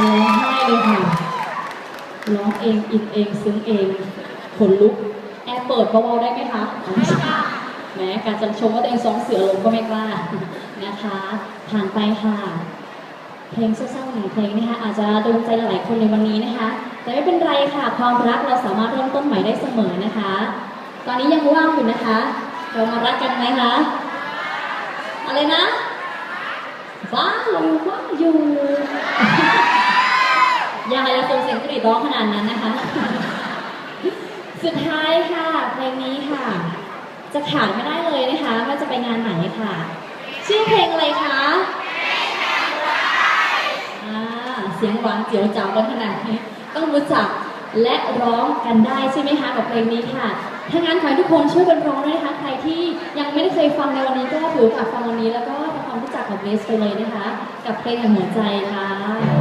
จะร้องไห้เลยค่ะร้องเองอินเองซึ้งเองขนลุก แอร์เปิดเบาๆได้ไหมคะไม่ใช่แหม้การจะชมว่าตัวเองสองเสือลงก็ไม่กล้านะคะ ผ่านไปค่ะ เพลงเศร้าๆหนึ่งเพลงนะคะอาจจะโดนใจหลายๆคนในวันนี้นะคะ แต่ไม่เป็นไรค่ะ ความรักเราสามารถเริ่มต้นใหม่ได้เสมอนะคะ ตอนนี้ยังว่างอยู่นะคะ เรามารักกันไหมคะอะไรนะว้างเรายังว่างอยู่ ยายละคงเสียงกรีดร้องขนาดนั้นนะคะ สุดท้ายค่ะเพลงนี้ค่ะ จะขาดไม่ได้เลยนะคะว่าจะไปงานไหนค่ะ ชื่อเพลงอะไรคะอ่าเสียงหวานเจียวจ้าวกันขนาดนี้ต้องรู้จักและร้องกันได้ใช่ไหมคะกับเพลงนี้ค่ะถ้างั้นขอให้ทุกคนช่วยกันร้องด้วยนะคะ ใครที่ยังไม่ได้เคยฟังในวันนี้ก็ถือโอกาสฟังวันนี้แล้วก็ทำความรู้จักกับเบสไปเลยนะคะ กับเพลงแห่งหัวใจค่ะ